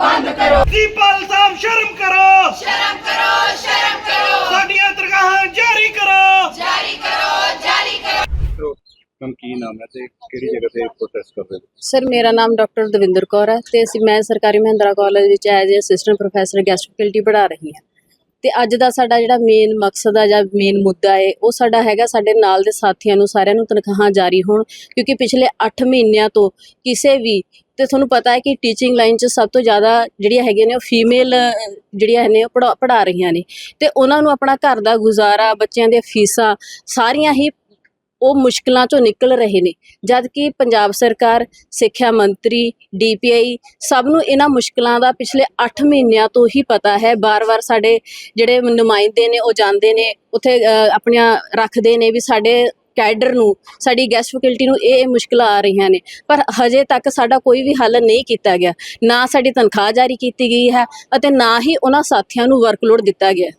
ਬੰਦ ਕਰੋ। ਦੀਪਾਲ ਸਾਹਿਬ ਸ਼ਰਮ ਕਰੋ। ਸ਼ਰਮ ਕਰੋ ਸ਼ਰਮ ਕਰੋ। ਸਾਡੀਆਂ ਤਰਗਾਹਾਂ ਜਾਰੀ ਕਰੋ। ਜਾਰੀ ਕਰੋ ਜਾਰੀ ਕਰੋ। ਤੁਮ ਕੀ ਨਾਮ ਹੈ ਤੇ ਕਿਹੜੀ ਜਗ੍ਹਾ ਤੇ ਪ੍ਰੋਟੈਸਟ ਕਰ ਰਹੇ ਹੋ? ਸਰ ਮੇਰਾ ਨਾਮ ਡਾਕਟਰ ਦਵਿੰਦਰ ਕੌਰ ਹੈ ਤੇ ਅਸੀਂ ਮੈਂ ਸਰਕਾਰੀ ਮਹਿੰਦਰਾ ਕਾਲਜ ਵਿੱਚ ਐਜ਼ ਅ ਅਸਿਸਟੈਂਟ ਪ੍ਰੋਫੈਸਰ ਗੈਸਟ੍ਰੋਫਿਲਟੀ ਪੜ੍ਹਾ ਰਹੀ ਹਾਂ। ਤੇ ਅੱਜ ਦਾ ਸਾਡਾ ਜਿਹੜਾ ਮੇਨ ਮਕਸਦ ਆ ਜਾਂ ਮੇਨ ਮੁੱਦਾ ਹੈ ਉਹ ਸਾਡਾ ਹੈਗਾ ਸਾਡੇ ਨਾਲ ਦੇ ਸਾਥੀਆਂ ਨੂੰ, ਸਾਰਿਆਂ ਨੂੰ ਤਨਖਾਹਾਂ ਜਾਰੀ ਹੋਣ, ਕਿਉਂਕਿ ਪਿਛਲੇ 8 ਮਹੀਨਿਆਂ ਤੋਂ ਕਿਸੇ ਵੀ, ਤੇ ਤੁਹਾਨੂੰ ਪਤਾ ਹੈ ਕਿ ਟੀਚਿੰਗ ਲਾਈਨ 'ਚ ਸਭ ਤੋਂ ਜ਼ਿਆਦਾ ਜਿਹੜੀਆਂ ਹੈਗੀਆਂ ਨੇ ਉਹ ਫੀਮੇਲ ਜਿਹੜੀਆਂ ਨੇ ਉਹ ਪੜ੍ਹਾ ਪੜ੍ਹਾ ਰਹੀਆਂ ਨੇ। ਤੇ ਉਹਨਾਂ ਨੂੰ ਆਪਣਾ ਘਰ ਦਾ ਗੁਜ਼ਾਰਾ, ਬੱਚਿਆਂ ਦੀਆਂ ਫੀਸਾਂ, ਸਾਰੀਆਂ ਹੀ ਉਹ ਮੁਸ਼ਕਲਾਂ ਚੋਂ ਨਿਕਲ ਰਹੇ ਨੇ। ਜਦ ਕਿ ਪੰਜਾਬ ਸਰਕਾਰ, ਸਿੱਖਿਆ ਮੰਤਰੀ ਡੀਪੀਆਈ ਸਭ ਨੂੰ ਇਹਨਾਂ ਮੁਸ਼ਕਲਾਂ ਦਾ ਪਿਛਲੇ 8 ਮਹੀਨਿਆਂ ਤੋਂ ਹੀ ਪਤਾ ਹੈ। ਬਾਰ-ਬਾਰ ਸਾਡੇ ਜਿਹੜੇ ਨੁਮਾਇੰਦੇ ਨੇ, ਉਹ ਜਾਂਦੇ ਨੇ, ਉੱਥੇ ਆਪਣੀਆਂ ਰੱਖਦੇ ਨੇ ਵੀ ਸਾਡੇ ਕੈਡਰ ਨੂੰ, ਸਾਡੀ ਗੈਸਟ ਫੈਕਲਟੀ ਨੂੰ ਇਹ ਇਹ ਮੁਸ਼ਕਲਾਂ ਆ ਰਹੀਆਂ ਨੇ। ਪਰ ਹਜੇ ਤੱਕ ਸਾਡਾ ਕੋਈ ਵੀ ਹੱਲ ਨਹੀਂ ਕੀਤਾ ਗਿਆ। ਨਾ ਸਾਡੀ ਤਨਖਾਹ ਜਾਰੀ ਕੀਤੀ ਗਈ ਹੈ ਅਤੇ ਨਾ ਹੀ ਉਹਨਾਂ ਸਾਥੀਆਂ ਨੂੰ ਵਰਕਲੋਡ ਦਿੱਤਾ ਗਿਆ।